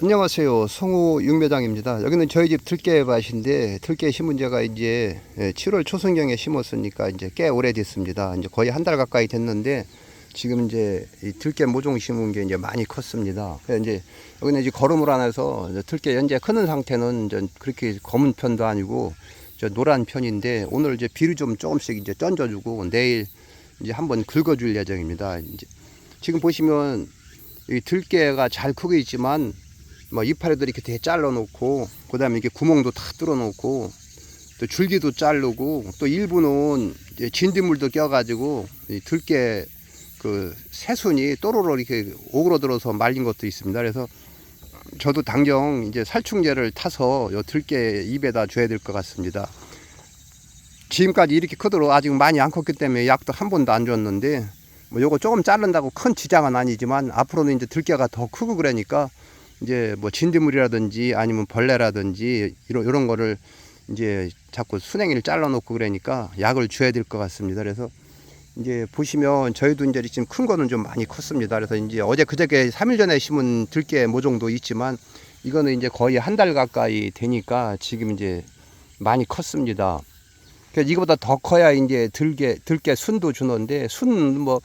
안녕하세요. 성우 육매장입니다. 여기는 저희 집 들깨밭인데 들깨 심은 지가 이제 7월 초순경에 심었으니까 이제 꽤 오래됐습니다. 이제 거의 한 달 가까이 됐는데 지금 이제 이 들깨 모종 심은 게 이제 많이 컸습니다. 그래서 이제 여기는 이제 거름을 안 해서 들깨 현재 크는 상태는 이제 그렇게 검은 편도 아니고 저 노란 편인데 오늘 이제 비를 좀 조금씩 이제 던져주고 내일 이제 한번 긁어줄 예정입니다. 이제 지금 보시면 이 들깨가 잘 크고 있지만 뭐 이파리들 이렇게 대 잘라 놓고 그 다음에 이렇게 구멍도 다 뚫어 놓고 또 줄기도 자르고 또 일부는 진딧물도 껴가지고 이 들깨 그 새순이 또로로 이렇게 오그러들어서 말린 것도 있습니다. 그래서 저도 당장 이제 살충제를 타서 요 들깨 입에다 줘야 될 것 같습니다. 지금까지 이렇게 크도록 아직 많이 안 컸기 때문에 약도 한 번도 안 줬는데 뭐 요거 조금 자른다고 큰 지장은 아니지만 앞으로는 이제 들깨가 더 크고 그러니까 이제 뭐 진드물이라든지 아니면 벌레라든지 이런 이런 거를 이제 자꾸 순행이를 잘라 놓고 그러니까 약을 줘야 될 것 같습니다. 그래서 이제 보시면 저희도 이제 지금 큰 거는 좀 많이 컸습니다. 그래서 이제 어제 그저께 3일 전에 심은 들깨 모종도 있지만 이거는 이제 거의 한 달 가까이 되니까 지금 이제 많이 컸습니다. 그래서 이거보다 더 커야 이제 들깨 들깨 순도 주는데 순 뭐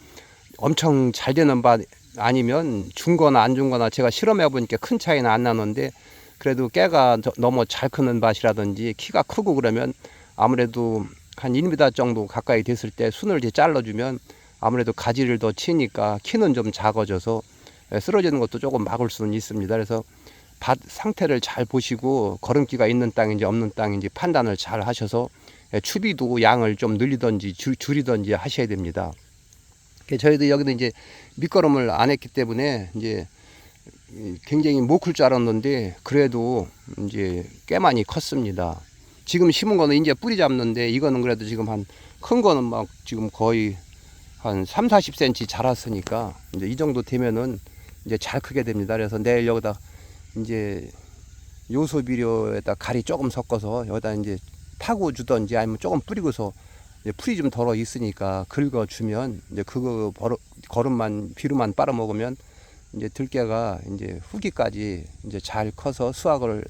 엄청 잘 되는 밭 아니면 준 거나 안 준 거나 제가 실험해 보니까 큰 차이는 안 나는데 그래도 깨가 저- 너무 잘 크는 밭이라든지 키가 크고 그러면 아무래도 한 1m 정도 가까이 됐을 때 순을 이제 잘라주면 아무래도 가지를 더 치니까 키는 좀 작아져서 예, 쓰러지는 것도 조금 막을 수는 있습니다. 그래서 밭 상태를 잘 보시고 거름기가 있는 땅인지 없는 땅인지 판단을 잘 하셔서 예, 추비도 양을 좀 늘리든지 줄- 줄이든지 하셔야 됩니다. 그 저희도 여기는 이제 밑거름을 안 했기 때문에 이제 굉장히 못 클 줄 알았는데 그래도 이제 꽤 많이 컸습니다. 지금 심은 거는 이제 뿌리 잡는데 이거는 그래도 지금 한 큰 거는 막 지금 거의 한 3, 40cm 자랐으니까 이제 이 정도 되면은 이제 잘 크게 됩니다. 그래서 내일 여기다 이제 요소 비료에다 가리 조금 섞어서 여기다 이제 파고 주던지 아니면 조금 뿌리고서 풀이 좀 덜어 있으니까 긁어 주면 이제 그거 버릇, 거름만 비료만 빨아 먹으면 이제 들깨가 이제 후기까지 이제 잘 커서 수확을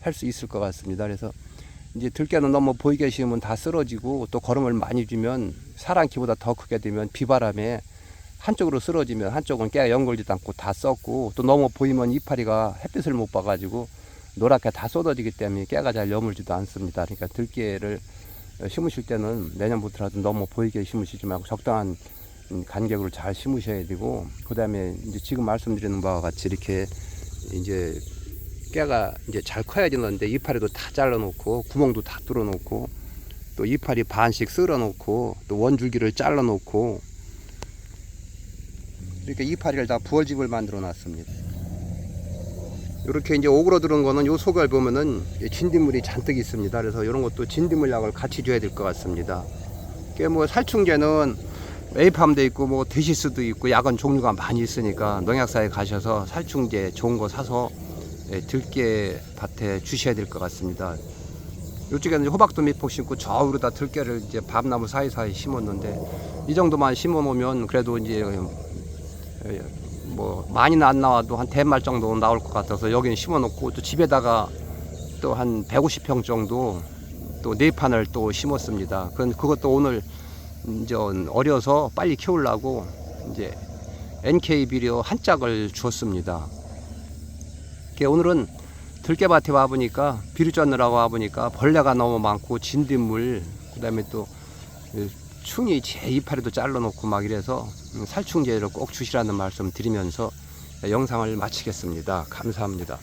할 수 있을 것 같습니다. 그래서 이제 들깨는 너무 보이게 심으면 다 쓰러지고 또 거름을 많이 주면 사람 키보다 더 크게 되면 비바람에 한쪽으로 쓰러지면 한쪽은 깨가 연결되지 않고 다 썩고 또 너무 보이면 이파리가 햇빛을 못 봐가지고 노랗게 다 쏟아지기 때문에 깨가 잘 여물지도 않습니다. 그러니까 들깨를 심으실 때는 내년부터라도 너무 보이게 심으시지 말고 적당한 음, 간격으로 잘 심으셔야 되고 그 다음에 이제 지금 말씀드리는 바와 같이 이렇게 이제 깨가 이제 잘 커야 되는데 이파리도 다 잘라놓고 구멍도 다 뚫어놓고 또 이파리 반씩 쓸어놓고 또 원줄기를 잘라놓고 이렇게 이파리를 다 부월집을 만들어 놨습니다. 이렇게 이제 오그러드는 거는 요 속을 보면은 이 진딧물이 잔뜩 있습니다. 그래서 이런 것도 진딧물 약을 같이 줘야 될 것 같습니다. 그게 뭐 살충제는 에이팜도 있고 뭐 데시스도 있고 약은 종류가 많이 있으니까 농약사에 가셔서 살충제 좋은 거 사서 예, 들깨 밭에 주셔야 될 것 같습니다. 이쪽에는 호박도 몇폭 심고 저 위로다 들깨를 이제 밤나무 사이사이 심었는데 이 정도만 심어 놓으면 그래도 이제 예, 뭐 많이는 안 나와도 한 대말 정도 나올 것 같아서 여기는 심어 놓고 또 집에다가 또 한 150평 정도 또 네 판을 또 심었습니다. 그건 그것도 오늘 이제 어려서 빨리 키우려고 이제 NK 비료 한 짝을 주었습니다. 오늘은 들깨밭에 와 보니까 비료 젓느라고 와 보니까 벌레가 너무 많고 진딧물 그다음에 또이 충이 제 이파리도 잘라놓고 막 이래서 음, 살충제를 꼭 주시라는 말씀 드리면서 영상을 마치겠습니다. 감사합니다.